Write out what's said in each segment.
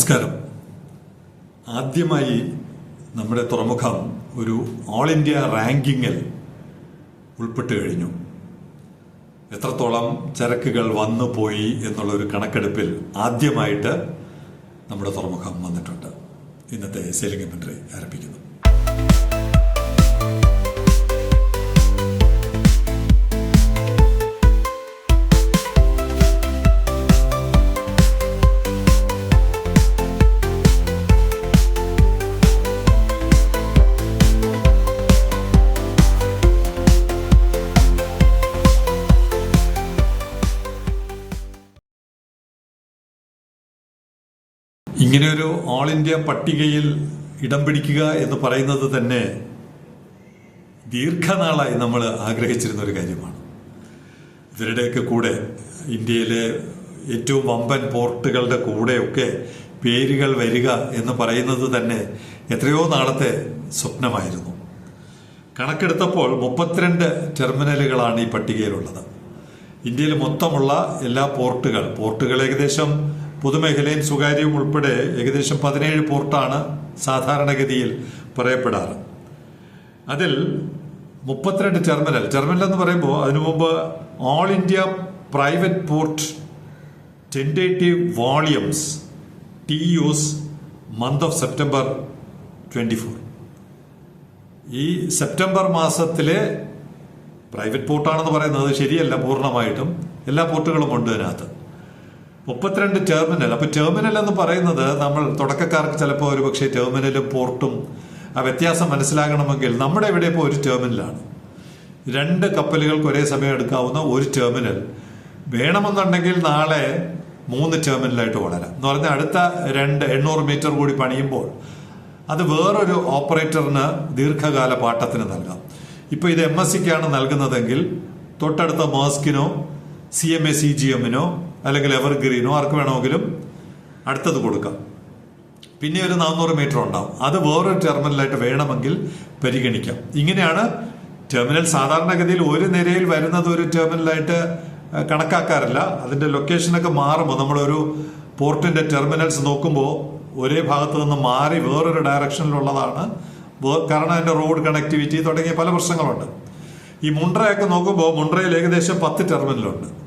നമസ്കാരം. ആദ്യമായി നമ്മുടെ തുറമുഖം ഒരു ഓൾ ഇന്ത്യ റാങ്കിങ്ങിൽ ഉൾപ്പെട്ട് കഴിഞ്ഞു. എത്രത്തോളം ചരക്കുകൾ വന്നു പോയി എന്നുള്ള ഒരു കണക്കെടുപ്പിൽ ആദ്യമായിട്ട് നമ്മുടെ തുറമുഖം വന്നിട്ടുണ്ട്. ഇന്നത്തെ സെയിലിംഗ് മന്ത്രി ആരംഭിക്കുന്നു. ഇങ്ങനെ ഒരു ഓൾ ഇന്ത്യ പട്ടികയിൽ ഇടം പിടിക്കുക എന്ന് പറയുന്നത് തന്നെ ദീർഘനാളായി നമ്മൾ ആഗ്രഹിച്ചിരുന്ന ഒരു കാര്യമാണ്. ഇവരുടെയൊക്കെ കൂടെ ഇന്ത്യയിലെ ഏറ്റവും വമ്പൻ പോർട്ടുകളുടെ കൂടെയൊക്കെ പേരുകൾ വരിക എന്ന് പറയുന്നത് തന്നെ എത്രയോ നാളത്തെ സ്വപ്നമായിരുന്നു. കണക്കെടുത്തപ്പോൾ മുപ്പത്തിരണ്ട് ടെർമിനലുകളാണ് ഈ പട്ടികയിലുള്ളത്. ഇന്ത്യയിൽ മൊത്തമുള്ള എല്ലാ പോർട്ടുകൾ പോർട്ടുകൾ ഏകദേശം പൊതുമേഖലയും സ്വകാര്യവും ഉൾപ്പെടെ ഏകദേശം പതിനേഴ് പോർട്ടാണ് സാധാരണഗതിയിൽ പറയപ്പെടാറ്. അതിൽ മുപ്പത്തിരണ്ട് ടെർമിനൽ. ടെർമിനൽ എന്ന് പറയുമ്പോൾ അതിനു മുമ്പ് all India private port tentative volumes T use month of September twenty four ഈ സെപ്റ്റംബർ മാസത്തിലെ പ്രൈവറ്റ് പോർട്ടാണെന്ന് പറയുന്നത് ശരിയല്ല പൂർണമായിട്ടും. എല്ലാ പോർട്ടുകളും ഉണ്ട് അതിനകത്ത് മുപ്പത്തിരണ്ട് ടെർമിനൽ അപ്പൊ ടെർമിനൽ എന്ന് പറയുന്നത് നമ്മൾ തുടക്കക്കാർക്ക് ചിലപ്പോൾ ഒരു പക്ഷേ ടെർമിനലും പോർട്ടും ആ വ്യത്യാസം മനസ്സിലാകണമെങ്കിൽ നമ്മുടെ ഇവിടെ ഇപ്പോൾ ഒരു ടെർമിനലാണ് രണ്ട് കപ്പലുകൾക്ക് ഒരേ സമയം എടുക്കാവുന്ന ഒരു ടെർമിനൽ വേണമെന്നുണ്ടെങ്കിൽ നാളെ മൂന്ന് ടെർമിനലായിട്ട് വളരാം. എന്ന് പറഞ്ഞാൽ അടുത്ത രണ്ട് എണ്ണൂറ് മീറ്റർ കൂടി പണിയുമ്പോൾ അത് വേറൊരു ഓപ്പറേറ്ററിന് ദീർഘകാല പാട്ടത്തിന് നൽകാം. ഇപ്പൊ ഇത് എം എസ് സിക്കാണ് നൽകുന്നതെങ്കിൽ തൊട്ടടുത്ത മാസ്കിനോ C M A C G എമ്മിനോ അല്ലെങ്കിൽ എവർഗ്രീനോ ആർക്ക് വേണമെങ്കിലും അടുത്തത് കൊടുക്കാം. പിന്നെ ഒരു നാനൂറ് മീറ്റർ ഉണ്ടാവും. അത് വേറൊരു ടെർമിനലായിട്ട് വേണമെങ്കിൽ പരിഗണിക്കാം. ഇങ്ങനെയാണ് ടെർമിനൽ സാധാരണഗതിയിൽ ഒരു നിരയിൽ വരുന്നത് ഒരു ടെർമിനലായിട്ട് കണക്കാക്കാറില്ല. അതിന്റെ ലൊക്കേഷനൊക്കെ മാറുമ്പോൾ നമ്മളൊരു പോർട്ടിന്റെ ടെർമിനൽസ് നോക്കുമ്പോൾ ഒരേ ഭാഗത്ത് നിന്ന് മാറി വേറൊരു ഡയറക്ഷനിലുള്ളതാണ് കാരണം അതിന്റെ റോഡ് കണക്ടിവിറ്റി തുടങ്ങിയ പല പ്രശ്നങ്ങളുണ്ട്. ഈ മുണ്ട്രയൊക്കെ നോക്കുമ്പോൾ മുണ്ട്രയിൽ ഏകദേശം പത്ത് ടെർമിനലുണ്ട്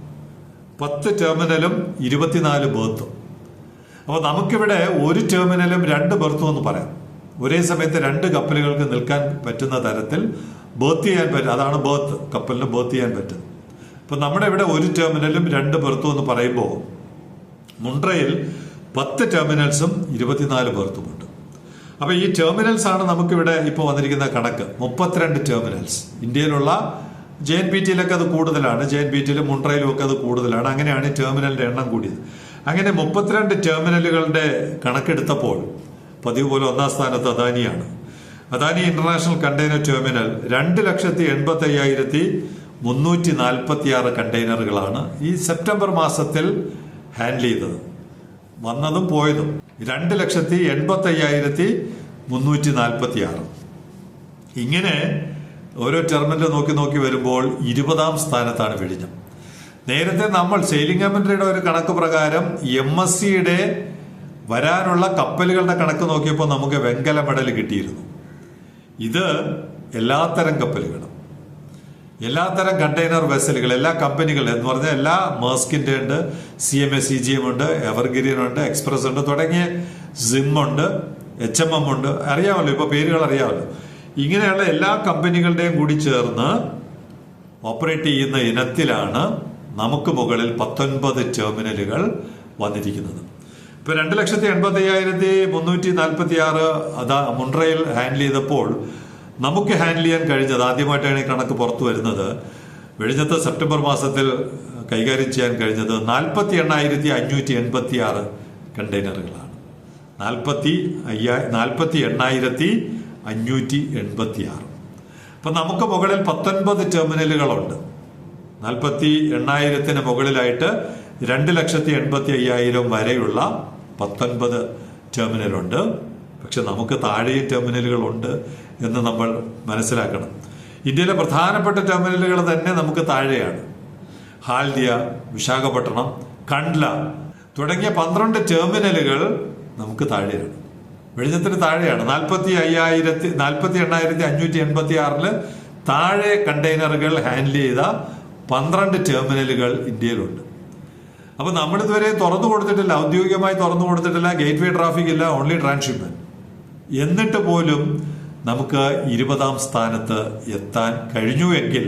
പത്ത് ടെർമിനലും ഇരുപത്തിനാല് ബേർത്തും അപ്പോൾ നമുക്കിവിടെ ഒരു ടെർമിനലും രണ്ട് ബെർത്തും എന്ന് പറയാം. ഒരേ സമയത്ത് രണ്ട് കപ്പലുകൾക്ക് നിൽക്കാൻ പറ്റുന്ന തരത്തിൽ ബേർത്ത് ചെയ്യാൻ പറ്റും. അതാണ് ബേർത്ത് കപ്പലിന് ബേർത്ത് ചെയ്യാൻ പറ്റും. അപ്പൊ നമ്മുടെ ഇവിടെ ഒരു ടെർമിനലും രണ്ട് ബെർത്തും എന്ന് പറയുമ്പോൾ മുണ്ട്രയിൽ പത്ത് ടെർമിനൽസും ഇരുപത്തിനാല് ബെർത്തുമുണ്ട് അപ്പോൾ ഈ ടെർമിനൽസ് ആണ് നമുക്കിവിടെ ഇപ്പോൾ വന്നിരിക്കുന്ന കണക്ക്. മുപ്പത്തിരണ്ട് ടെർമിനൽസ് ഇന്ത്യയിലുള്ള ജെ എൻ പി ടിയിലൊക്കെ അത് കൂടുതലാണ് ജെ എൻ പി ടിയിലും മുണ്ട്രയിലും ഒക്കെ അത് കൂടുതലാണ്. അങ്ങനെയാണ് ടെർമിനലിന്റെ എണ്ണം കൂടിയത്. അങ്ങനെ മുപ്പത്തിരണ്ട് ടെർമിനലുകളുടെ കണക്കെടുത്തപ്പോൾ പതിവ് പോലെ ഒന്നാം സ്ഥാനത്ത് അദാനിയാണ്. അദാനി ഇന്റർനാഷണൽ കണ്ടെയ്നർ ടെർമിനൽ രണ്ട് ലക്ഷത്തി എൺപത്തി അയ്യായിരത്തി മുന്നൂറ്റി നാൽപ്പത്തി ആറ് കണ്ടെയ്നറുകളാണ് ഈ സെപ്റ്റംബർ മാസത്തിൽ ഹാൻഡിൽ ചെയ്തത്. വന്നതും പോയതും രണ്ട് ലക്ഷത്തി എൺപത്തി അയ്യായിരത്തി മുന്നൂറ്റി നാൽപ്പത്തി ആറ് ഇങ്ങനെ ഓരോ ടെർമിനൽ നോക്കി നോക്കി വരുമ്പോൾ ഇരുപതാം സ്ഥാനത്താണ് വിഴിഞ്ഞം. നേരത്തെ നമ്മൾ സെയിലിംഗ് കമ്പനിയുടെ ഒരു കണക്ക് പ്രകാരം എം എസ് സിയുടെ വരാനുള്ള കപ്പലുകളുടെ കണക്ക് നോക്കിയപ്പോൾ നമുക്ക് വെങ്കല മെഡൽ കിട്ടിയിരുന്നു. ഇത് എല്ലാത്തരം കപ്പലുകളും എല്ലാത്തരം കണ്ടെയ്നർ വെസലുകൾ എല്ലാ കമ്പനികളും എന്ന് പറഞ്ഞാൽ എല്ലാ മേസ്കിന്റെ ഉണ്ട് C M S C G M ഉണ്ട് എവർഗ്രീൻ ഉണ്ട് എക്സ്പ്രസ് ഉണ്ട് തുടങ്ങിയ സിം ഉണ്ട് എച്ച് എം എം ഉണ്ട്. അറിയാമല്ലോ ഇപ്പൊ പേരുകൾ അറിയാമല്ലോ. ഇങ്ങനെയുള്ള എല്ലാ കമ്പനികളുടെയും കൂടി ചേർന്ന് ഓപ്പറേറ്റ് ചെയ്യുന്ന ഇനത്തിലാണ് നമുക്ക് മുകളിൽ പത്തൊൻപത് ടെർമിനലുകൾ വന്നിരിക്കുന്നത്. ഇപ്പൊ രണ്ട് ലക്ഷത്തി എൺപത്തി അയ്യായിരത്തി മുന്നൂറ്റി നാൽപ്പത്തി ആറ് അതാ മുണ്ട്രയിൽ ഹാൻഡിൽ ചെയ്തപ്പോൾ നമുക്ക് ഹാൻഡിൽ ചെയ്യാൻ കഴിഞ്ഞത് ആദ്യമായിട്ടാണ് ഈ കണക്ക് പുറത്തു വരുന്നത്. വെഴിഞ്ഞത്തെ സെപ്റ്റംബർ മാസത്തിൽ കൈകാര്യം ചെയ്യാൻ കഴിഞ്ഞത് നാൽപ്പത്തി എണ്ണായിരത്തി അഞ്ഞൂറ്റി എൺപത്തി ആറ് കണ്ടെയ്നറുകളാണ് നാൽപ്പത്തി അയ്യാ നാൽപ്പത്തി എണ്ണായിരത്തി അഞ്ഞൂറ്റി എൺപത്തി ആറ് അപ്പൊ നമുക്ക് മുകളിൽ പത്തൊൻപത് ടെർമിനലുകളുണ്ട്. നാൽപ്പത്തി എണ്ണായിരത്തിന് മുകളിലായിട്ട് രണ്ട് ലക്ഷത്തി എൺപത്തി അയ്യായിരം വരെയുള്ള പത്തൊൻപത് ടെർമിനലുണ്ട്. പക്ഷെ നമുക്ക് താഴെയും ടെർമിനലുകളുണ്ട് എന്ന് നമ്മൾ മനസ്സിലാക്കണം. ഇന്ത്യയിലെ പ്രധാനപ്പെട്ട ടെർമിനലുകൾ തന്നെ നമുക്ക് താഴെയാണ്. ഹാൽദിയ വിശാഖപട്ടണം കണ്ട്ല തുടങ്ങിയ പന്ത്രണ്ട് ടെർമിനലുകൾ നമുക്ക് താഴെയാണ്. വിഴിഞ്ഞത്തിന് താഴെയാണ്. നാൽപ്പത്തി അയ്യായിരത്തി നാൽപ്പത്തി എണ്ണായിരത്തി അഞ്ഞൂറ്റി എൺപത്തി ആറിൽ താഴെ കണ്ടെയ്നറുകൾ ഹാൻഡിൽ ചെയ്ത പന്ത്രണ്ട് ടെർമിനലുകൾ ഇന്ത്യയിലുണ്ട്. അപ്പൊ നമ്മൾ ഇതുവരെ തുറന്നു കൊടുത്തിട്ടില്ല ഔദ്യോഗികമായി തുറന്നു കൊടുത്തിട്ടില്ല ഗേറ്റ് വേ ട്രാഫിക് ഇല്ല ഓൺലി ട്രാൻസ്ഷിപ്മെന്റ് എന്നിട്ട് പോലും നമുക്ക് ഇരുപതാം സ്ഥാനത്ത് എത്താൻ കഴിഞ്ഞു എങ്കിൽ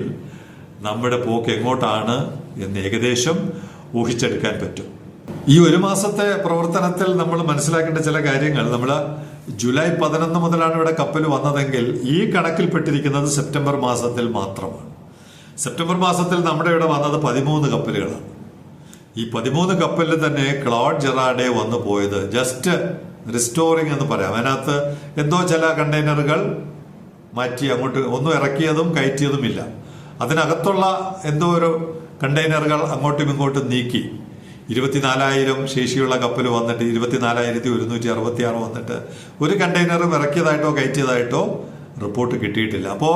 നമ്മുടെ പോക്ക് എങ്ങോട്ടാണ് എന്ന് ഏകദേശം ഊഹിച്ചെടുക്കാൻ പറ്റും. ഈ ഒരു മാസത്തെ പ്രവർത്തനത്തിൽ നമ്മൾ മനസ്സിലാക്കേണ്ട ചില കാര്യങ്ങൾ. നമ്മൾ ജൂലൈ പതിനൊന്ന് മുതലാണ് ഇവിടെ കപ്പൽ വന്നതെങ്കിൽ ഈ കണക്കിൽപ്പെട്ടിരിക്കുന്നത് സെപ്റ്റംബർ മാസത്തിൽ മാത്രമാണ്. സെപ്റ്റംബർ മാസത്തിൽ നമ്മുടെ ഇവിടെ വന്നത് പതിമൂന്ന് കപ്പലുകളാണ്. ഈ പതിമൂന്ന് കപ്പലിൽ തന്നെ ക്ലോഡ് ജെറാഡെ വന്നു പോയത്. ജസ്റ്റ് റിസ്റ്റോറിംഗ് എന്ന് പറയാം. അതിനകത്ത് എന്തോ ചില കണ്ടെയ്നറുകൾ മാറ്റി അങ്ങോട്ട് ഒന്നും ഇറക്കിയതും കയറ്റിയതുമില്ല. അതിനകത്തുള്ള എന്തോ ഒരു കണ്ടെയ്നറുകൾ അങ്ങോട്ടും ഇങ്ങോട്ടും നീക്കി. ഇരുപത്തിനാലായിരം ശേഷിയുള്ള കപ്പൽ വന്നിട്ട് ഇരുപത്തിനാലായിരത്തി ഒരുന്നൂറ്റി അറുപത്തി ആറ് വന്നിട്ട് ഒരു കണ്ടെയ്നർ ഇറക്കിയതായിട്ടോ കയറ്റിയതായിട്ടോ റിപ്പോർട്ട് കിട്ടിയിട്ടില്ല. അപ്പോൾ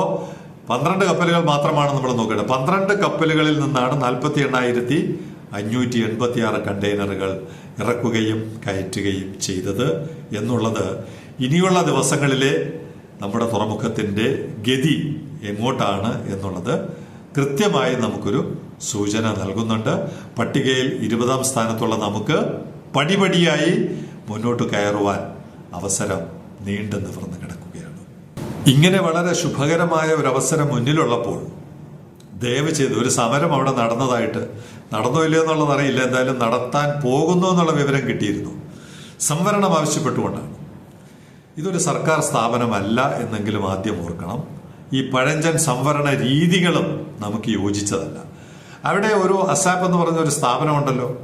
പന്ത്രണ്ട് കപ്പലുകൾ മാത്രമാണ് നമ്മൾ നോക്കേണ്ടത്. പന്ത്രണ്ട് കപ്പലുകളിൽ നിന്നാണ് നാൽപ്പത്തി എണ്ണായിരത്തി അഞ്ഞൂറ്റി എൺപത്തി ആറ് കണ്ടെയ്നറുകൾ ഇറക്കുകയും കയറ്റുകയും ചെയ്തത് എന്നുള്ളത് ഇനിയുള്ള ദിവസങ്ങളിലെ നമ്മുടെ തുറമുഖത്തിന്റെ ഗതി എങ്ങോട്ടാണ് എന്നുള്ളത് കൃത്യമായി നമുക്കൊരു സൂചന നൽകുന്നുണ്ട്. പട്ടികയിൽ ഇരുപതാം സ്ഥാനത്തുള്ള നമുക്ക് പടിപടിയായി മുന്നോട്ട് കയറുവാൻ അവസരം നീണ്ടു നിവർന്ന് കിടക്കുകയാണ്. ഇങ്ങനെ വളരെ ശുഭകരമായ ഒരു അവസരം മുന്നിലുള്ളപ്പോൾ ദയവ് ചെയ്ത് ഒരു സമരം അവിടെ നടന്നതായിട്ട് നടന്നോ ഇല്ലയോ എന്നുള്ളത് അറിയില്ല. എന്തായാലും നടത്താൻ പോകുന്നു എന്നുള്ള വിവരം കിട്ടിയിരുന്നു. സംവരണം ആവശ്യപ്പെട്ടുകൊണ്ടാണ്. ഇതൊരു സർക്കാർ സ്ഥാപനമല്ല എന്നെങ്കിലും ആദ്യം ഓർക്കണം. ഈ പഴഞ്ചൻ സംവരണ രീതികളും നമുക്ക് യോജിച്ചതല്ല. അവിടെ ഒരു അസാപ്പ് എന്ന് പറഞ്ഞ ഒരു സ്ഥാപനമുണ്ടല്ലോ.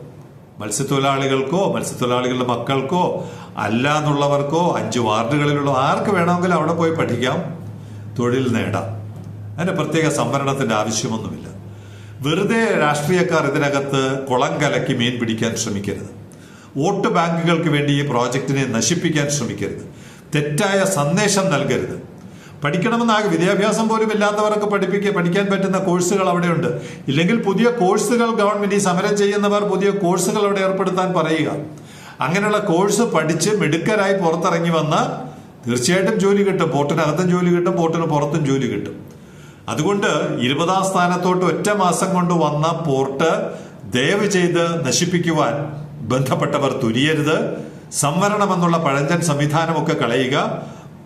മത്സ്യത്തൊഴിലാളികൾക്കോ മത്സ്യത്തൊഴിലാളികളുടെ മക്കൾക്കോ അല്ലാന്നുള്ളവർക്കോ അഞ്ച് വാർഡുകളിലുള്ള ആർക്ക് വേണമെങ്കിലും അവിടെ പോയി പഠിക്കാം. തൊഴിൽ നേടാം. അതിന് പ്രത്യേക സംവരണത്തിന്റെ ആവശ്യമൊന്നുമില്ല. വെറുതെ രാഷ്ട്രീയക്കാർ ഇതിനകത്ത് കുളം കലക്കി മീൻ പിടിക്കാൻ ശ്രമിക്കരുത്. വോട്ട് ബാങ്കുകൾക്ക് വേണ്ടി ഈ പ്രോജക്റ്റിനെ നശിപ്പിക്കാൻ ശ്രമിക്കരുത്. തെറ്റായ സന്ദേശം നൽകരുത്. പഠിക്കണമെന്നാകെ വിദ്യാഭ്യാസം പോലും ഇല്ലാത്തവർക്ക് പഠിപ്പിക്കുക പഠിക്കാൻ പറ്റുന്ന കോഴ്സുകൾ അവിടെയുണ്ട്. ഇല്ലെങ്കിൽ പുതിയ കോഴ്സുകൾ ഗവൺമെന്റ് ഈ സമരം ചെയ്യുന്നവർ പുതിയ കോഴ്സുകൾ അവിടെ ഏർപ്പെടുത്താൻ പറയുക. അങ്ങനെയുള്ള കോഴ്സ് പഠിച്ച് മിടുക്കരായി പുറത്തിറങ്ങി വന്ന തീർച്ചയായിട്ടും ജോലി കിട്ടും. പോർട്ടിനകത്തും ജോലി കിട്ടും പോർട്ടിന് പുറത്തും ജോലി കിട്ടും. അതുകൊണ്ട് ഇരുപതാം സ്ഥാനത്തോട്ട് ഒറ്റ മാസം കൊണ്ട് വന്ന പോർട്ട് ദയവ് ചെയ്ത് നശിപ്പിക്കുവാൻ ബന്ധപ്പെട്ടവർ തുരിയരുത്. സംവരണം എന്നുള്ള പഴഞ്ചൻ സംവിധാനമൊക്കെ കളയുക.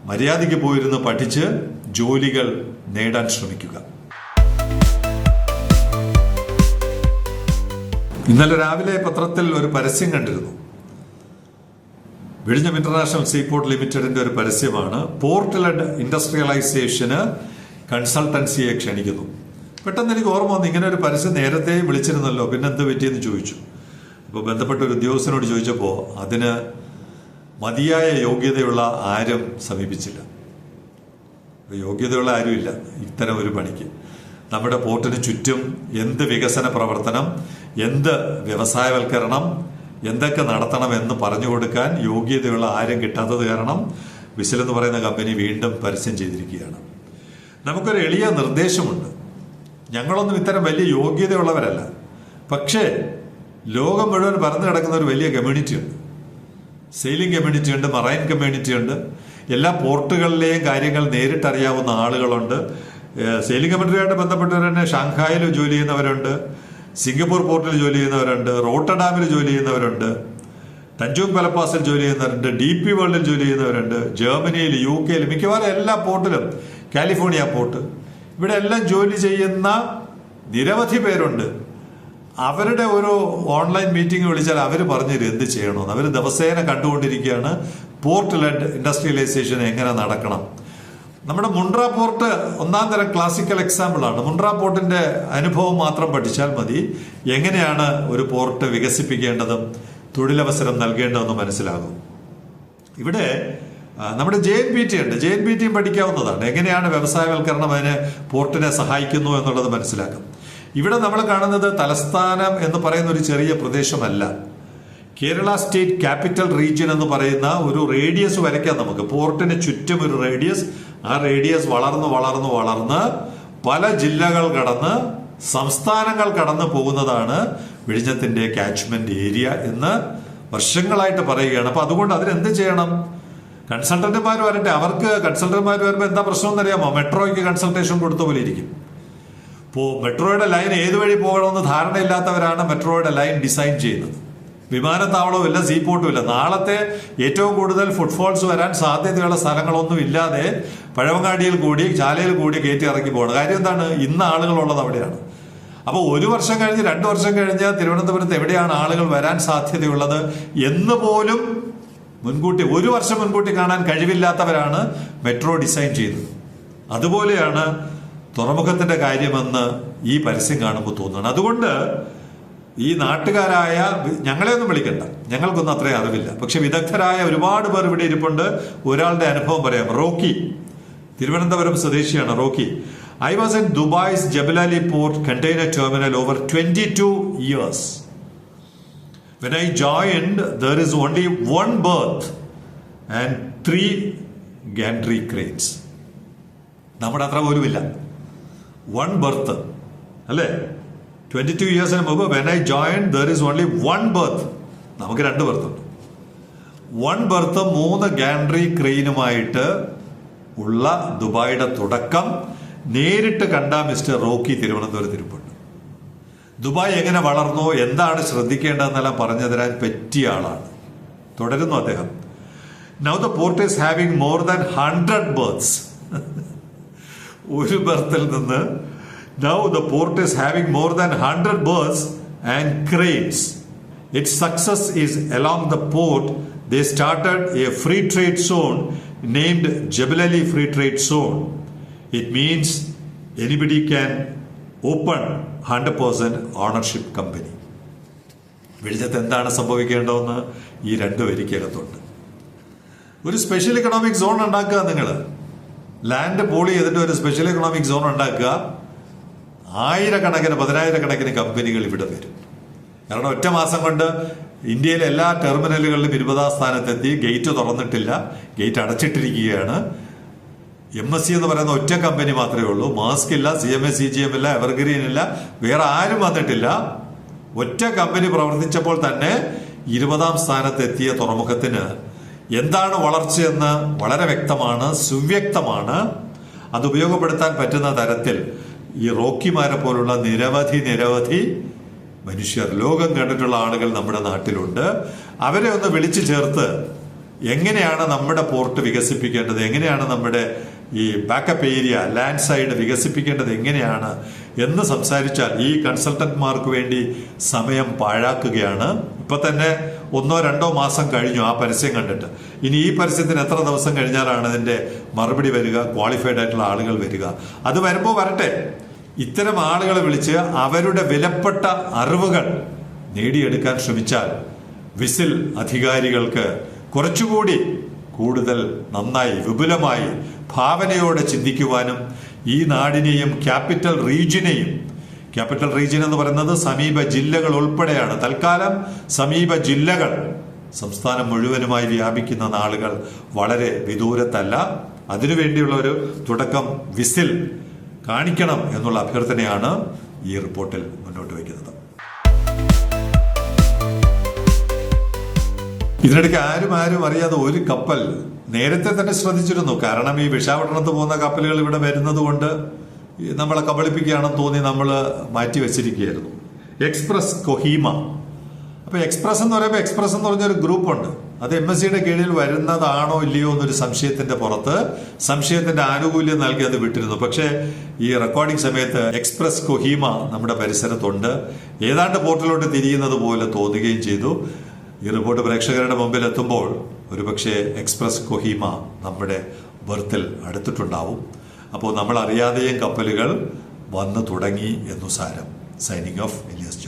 മര്യാദയ്ക്ക് പോയിരുന്ന് പഠിച്ച് ജോലികൾ നേടാൻ ശ്രമിക്കുക. ഇന്നലെ രാവിലെ പത്രത്തിൽ ഒരു പരസ്യം കണ്ടിരുന്നു. വിഴിഞ്ഞം ഇന്റർനാഷണൽ സീപോർട്ട് ലിമിറ്റഡിന്റെ ഒരു പരസ്യമാണ്. പോർട്ട് ലഡ് ഇൻഡസ്ട്രിയലൈസേഷന് കൺസൾട്ടൻസിയെ ക്ഷണിക്കുന്നു. പെട്ടെന്ന് എനിക്ക് ഓർമ്മ വന്നു ഇങ്ങനെ ഒരു പരസ്യം നേരത്തെ വിളിച്ചിരുന്നല്ലോ പിന്നെ എന്ത് പറ്റിയെന്ന് ചോദിച്ചു. അപ്പോൾ ബന്ധപ്പെട്ട ഒരു ഉദ്യോഗസ്ഥനോട് ചോദിച്ചപ്പോൾ അതിന് മതിയായ യോഗ്യതയുള്ള ആരും സമീപിച്ചില്ല. യോഗ്യതയുള്ള ആരുമില്ല. ഇത്തരം ഒരു പണിക്ക്. നമ്മുടെ പോർട്ടിന് ചുറ്റും എന്ത് വികസന പ്രവർത്തനം എന്ത് വ്യവസായവൽക്കരണം എന്തൊക്കെ നടത്തണം എന്ന് പറഞ്ഞു കൊടുക്കാൻ യോഗ്യതയുള്ള ആരും കിട്ടാത്തത് കാരണം വിശൽ എന്ന് പറയുന്ന കമ്പനി വീണ്ടും പരസ്യം ചെയ്തിരിക്കുകയാണ്. നമുക്കൊരു എളിയ നിർദ്ദേശമുണ്ട്. ഞങ്ങളൊന്നും ഇത്തരം വലിയ യോഗ്യതയുള്ളവരല്ല. പക്ഷേ ലോകം മുഴുവൻ പറഞ്ഞു കിടക്കുന്ന ഒരു വലിയ കമ്മ്യൂണിറ്റി ഉണ്ട്. സെയിലിംഗ് കമ്മ്യൂണിറ്റി ഉണ്ട് മറൈൻ കമ്മ്യൂണിറ്റി ഉണ്ട്. എല്ലാ പോർട്ടുകളിലെയും കാര്യങ്ങൾ നേരിട്ടറിയാവുന്ന ആളുകളുണ്ട്. സെയിലിംഗ് കമ്മ്യൂണിറ്റിയായിട്ട് ബന്ധപ്പെട്ടവർ തന്നെ ഷാങ്ഹായിൽ ജോലി ചെയ്യുന്നവരുണ്ട്. സിംഗപ്പൂർ പോർട്ടിൽ ജോലി ചെയ്യുന്നവരുണ്ട്. റോട്ടഡാമിൽ ജോലി ചെയ്യുന്നവരുണ്ട്. തഞ്ചൂങ് പലപ്പാസിൽ ജോലി ചെയ്യുന്നവരുണ്ട്. ഡി പി വേൾഡിൽ ജോലി ചെയ്യുന്നവരുണ്ട്. ജർമ്മനിയിൽ യു കെയിൽ മിക്കവാറും എല്ലാ പോർട്ടിലും. California port. ഇവിടെ എല്ലാം ജോലി ചെയ്യുന്ന നിരവധി പേരുണ്ട്. അവരുടെ ഒരു ഓൺലൈൻ മീറ്റിംഗ് വിളിച്ചാൽ അവർ പറഞ്ഞുതരും എന്ത് ചെയ്യണമെന്ന്. അവർ ദിവസേന കണ്ടുകൊണ്ടിരിക്കുകയാണ്. പോർട്ട് ലെഡ് ഇൻഡസ്ട്രിയലൈസേഷൻ എങ്ങനെ നടക്കണം. നമ്മുടെ മുണ്ട്ര പോർട്ട് ഒന്നാം തരം ക്ലാസിക്കൽ എക്സാമ്പിൾ ആണ്. മുണ്ട്ര പോർട്ടിന്റെ അനുഭവം മാത്രം പഠിച്ചാൽ മതി. എങ്ങനെയാണ് ഒരു പോർട്ട് വികസിപ്പിക്കേണ്ടതും തൊഴിലവസരം നൽകേണ്ടതെന്ന് മനസ്സിലാകും. ഇവിടെ നമ്മുടെ ജെ എൻ പി ടി ഉണ്ട്. ജെ എൻ പി ടിയും പഠിക്കാവുന്നതാണ്. എങ്ങനെയാണ് വ്യവസായവൽക്കരണം അതിനെ പോർട്ടിനെ സഹായിക്കുന്നു എന്നുള്ളത് മനസ്സിലാക്കും. ഇവിടെ നമ്മൾ കാണുന്നത് തലസ്ഥാനം എന്ന് പറയുന്ന ഒരു ചെറിയ പ്രദേശമല്ല. കേരള സ്റ്റേറ്റ് ക്യാപിറ്റൽ റീജിയൻ എന്ന് പറയുന്ന ഒരു റേഡിയസ് വരയ്ക്കാം നമുക്ക്. പോർട്ടിന് ചുറ്റും ഒരു റേഡിയസ്. ആ റേഡിയസ് വളർന്ന് വളർന്ന് വളർന്ന് പല ജില്ലകൾ കടന്ന് സംസ്ഥാനങ്ങൾ കടന്നു പോകുന്നതാണ് വിഴിഞ്ഞത്തിന്റെ കാച്ച്മെന്റ് ഏരിയ എന്ന് വർഷങ്ങളായിട്ട് പറയുകയാണ്. അപ്പൊ അതുകൊണ്ട് അതിനെന്ത് ചെയ്യണം? കൺസൾട്ടന്റുമാർ വരട്ടെ. അവർക്ക് കൺസൾട്ടന്റുമാർ വരുമ്പോൾ എന്താ പ്രശ്നം എന്നറിയാമോ മെട്രോയ്ക്ക് കൺസൾട്ടേഷൻ കൊടുത്ത പോലെ ഇരിക്കും. ഇപ്പോൾ മെട്രോയുടെ ലൈൻ ഏത് വഴി പോകണമെന്ന് ധാരണയില്ലാത്തവരാണ് മെട്രോയുടെ ലൈൻ ഡിസൈൻ ചെയ്യുന്നത്. വിമാനത്താവളവും ഇല്ല സീപോർട്ടും ഇല്ല. നാളത്തെ ഏറ്റവും കൂടുതൽ ഫുട്ഫോൾസ് വരാൻ സാധ്യതയുള്ള സ്ഥലങ്ങളൊന്നും ഇല്ലാതെ പഴവങ്ങാടിയിൽ കൂടി ചാലയിൽ കൂടി കയറ്റി ഇറക്കി പോകണം. കാര്യം എന്താണ്? ഇന്ന് ആളുകളുള്ളത് അവിടെയാണ്. അപ്പോൾ ഒരു വർഷം കഴിഞ്ഞ് രണ്ട് വർഷം കഴിഞ്ഞ് തിരുവനന്തപുരത്ത് എവിടെയാണ് ആളുകൾ വരാൻ സാധ്യതയുള്ളത് എന്ന് പോലും മുൻകൂട്ടി ഒരു വർഷം മുൻകൂട്ടി കാണാൻ കഴിവില്ലാത്തവരാണ് മെട്രോ ഡിസൈൻ ചെയ്തത് അതുപോലെയാണ് തുറമുഖത്തിന്റെ കാര്യമെന്ന് ഈ പരസ്യം കാണുമ്പോൾ തോന്നുകയാണ്. അതുകൊണ്ട് ഈ നാട്ടുകാരായ ഞങ്ങളെ ഒന്നും വിളിക്കണ്ട. ഞങ്ങൾക്കൊന്നും അത്രയും അറിവില്ല. പക്ഷെ വിദഗ്ധരായ ഒരുപാട് പേർ ഇവിടെ ഇരിപ്പുണ്ട്. ഒരാളുടെ അനുഭവം പറയാം. റോക്കി. തിരുവനന്തപുരം സ്വദേശിയാണ് Rocky. I was in Dubai's Jebel Ali port container terminal over twenty two years when I joined there is only one berth and three gantry cranes. നമ്മുടെ അത്ര പോലുമില്ല. വൺ ബർത്ത് അല്ലേ? ട്വന്റി ടു ഇയേഴ്സിന് മുമ്പ് when I join there is only one berth നമുക്ക് രണ്ട് birth ഉണ്ട്. One birth മൂന്ന് ഗാൻഡ്രി ക്രെയിനുമായിട്ട് ഉള്ള ദുബായിയുടെ തുടക്കം നേരിട്ട് കണ്ട മിസ്റ്റർ റോക്കി തിരുവനന്തപുരത്ത് ഇരിപ്പുണ്ട്. ദുബായ് എങ്ങനെ വളർന്നു എന്താണ് ശ്രദ്ധിക്കേണ്ടതെന്നെല്ലാം പറഞ്ഞു തരാൻ പറ്റിയ ആളാണ്. തുടരുന്നു അദ്ദേഹം. Now the port is having more than hundred berths ഒരു ബർത്തിൽ നിന്ന് now the port is having more than hundred berths and cranes it success is along the port they started a free trade zone named Jebel Ali free trade zone it means anybody can open hundred percent ownership company വെളിച്ചത്ത് എന്താണ് സംഭവിക്കേണ്ടതെന്ന് ഈ രണ്ട് വരിക്കകത്തുണ്ട്. ഒരു special economic zone ഉണ്ടാക്കുക നിങ്ങൾ land poly ചെയ്തിട്ട് ഒരു special economic zone ഉണ്ടാക്കുക. ആയിരക്കണക്കിന് പതിനായിരക്കണക്കിന് കമ്പനികൾ ഇവിടെ വരും. കാരണം ഒറ്റ മാസം കൊണ്ട് ഇന്ത്യയിലെ എല്ലാ ടെർമിനലുകളിലും ഇരുപതാം സ്ഥാനത്തെത്തി ഗേറ്റ് തുറന്നിട്ടില്ല. ഗേറ്റ് അടച്ചിട്ടിരിക്കുകയാണ്. എം എസ് സി എന്ന് പറയുന്ന ഒറ്റ കമ്പനി മാത്രമേ ഉള്ളൂ. മാസ്ക് ഇല്ല C M S C G M ഇല്ല എവർഗ്രീൻ ഇല്ല വേറെ ആരും വന്നിട്ടില്ല. ഒറ്റ കമ്പനി പ്രവർത്തിച്ചപ്പോൾ തന്നെ ഇരുപതാം സ്ഥാനത്തെത്തിയ തുറമുഖത്തിന് എന്താണ് വളർച്ചയെന്ന് വളരെ വ്യക്തമാണ് സുവ്യക്തമാണ്. അത് ഉപയോഗപ്പെടുത്താൻ പറ്റുന്ന തരത്തിൽ ഈ റോക്കിമാരെ പോലുള്ള നിരവധി നിരവധി മനുഷ്യർ ലോകം കണ്ടിട്ടുള്ള ആളുകൾ നമ്മുടെ നാട്ടിലുണ്ട്. അവരെ ഒന്ന് വിളിച്ചു ചേർത്ത് എങ്ങനെയാണ് നമ്മുടെ പോർട്ട് വികസിപ്പിക്കേണ്ടത് എങ്ങനെയാണ് നമ്മുടെ ഈ ബാക്കപ്പ് ഏരിയ ലാൻഡ് സൈഡ് വികസിപ്പിക്കേണ്ടത് എങ്ങനെയാണ് എന്ന് സംസാരിച്ചാൽ ഈ കൺസൾട്ടന്റ്മാർക്ക് വേണ്ടി സമയം പാഴാക്കുകയാണ്. ഇപ്പൊ തന്നെ ഒന്നോ രണ്ടോ മാസം കഴിഞ്ഞു ആ പരസ്യം കണ്ടിട്ട്. ഇനി ഈ പരസ്യത്തിന് എത്ര ദിവസം കഴിഞ്ഞാലാണ് ഇതിന്റെ മറുപടി വരിക ക്വാളിഫൈഡ് ആയിട്ടുള്ള ആളുകൾ വരിക? അത് വരുമ്പോൾ വരട്ടെ. ഇത്തരം ആളുകളെ വിളിച്ച് അവരുടെ വിലപ്പെട്ട അറിവുകൾ നേടിയെടുക്കാൻ ശ്രമിച്ചാൽ വിസിൽ അധികാരികൾക്ക് കുറച്ചുകൂടി കൂടുതൽ നന്നായി വിപുലമായി ഭാവനയോടെ ചിന്തിക്കുവാനും ഈ നാടിനെയും ക്യാപിറ്റൽ റീജിയനെയും ക്യാപിറ്റൽ റീജിയൻ എന്ന് പറയുന്നത് സമീപ ജില്ലകൾ ഉൾപ്പെടെയാണ്. തൽക്കാലം സമീപ ജില്ലകൾ സംസ്ഥാനം മുഴുവനുമായി വ്യാപിക്കുന്ന നാളുകൾ വളരെ വിദൂരത്തല്ല. അതിനുവേണ്ടിയുള്ള ഒരു തുടക്കം വിസിൽ കാണിക്കണം എന്നുള്ള അഭ്യർത്ഥനയാണ് ഈ റിപ്പോർട്ടിൽ മുന്നോട്ട് വയ്ക്കുന്നത്. ഇതിനിടയ്ക്ക് ആരും ആരും അറിയാതെ ഒരു കപ്പൽ നേരത്തെ തന്നെ ശ്രദ്ധിച്ചിരുന്നു. കാരണം ഈ വിഷാവട്ടണത്ത് പോകുന്ന കപ്പലുകൾ ഇവിടെ വരുന്നത് കൊണ്ട് നമ്മളെ കബളിപ്പിക്കുകയാണെന്ന് തോന്നി നമ്മൾ മാറ്റി വെച്ചിരിക്കുകയായിരുന്നു. എക്സ്പ്രസ് കൊഹീമ അപ്പൊ എക്സ്പ്രസ് എന്ന് പറയുമ്പോൾ എക്സ്പ്രസ് എന്ന് പറഞ്ഞൊരു ഗ്രൂപ്പുണ്ട് അത് എം എസ് സിയുടെ കീഴിൽ വരുന്നതാണോ ഇല്ലയോ എന്നൊരു സംശയത്തിന്റെ പുറത്ത് സംശയത്തിന്റെ ആനുകൂല്യം നൽകി അത് വിട്ടിരുന്നു. പക്ഷേ ഈ റെക്കോർഡിംഗ് സമയത്ത് എക്സ്പ്രസ് കൊഹീമ നമ്മുടെ പരിസരത്തുണ്ട്. ഏതാണ്ട് പോർട്ടലോട്ട് തിരിയുന്നത് പോലെ തോന്നുകയും ചെയ്തു. ഈ റിപ്പോർട്ട് പ്രേക്ഷകരുടെ മുമ്പിൽ എത്തുമ്പോൾ ഒരുപക്ഷെ എക്സ്പ്രസ് കൊഹീമ നമ്മുടെ ബർത്തിൽ അടുത്തിട്ടുണ്ടാവും. അപ്പോൾ നമ്മൾ അറിയാതെയും കപ്പലുകൾ വന്നു തുടങ്ങി എന്നു സാരം. Signing off Elias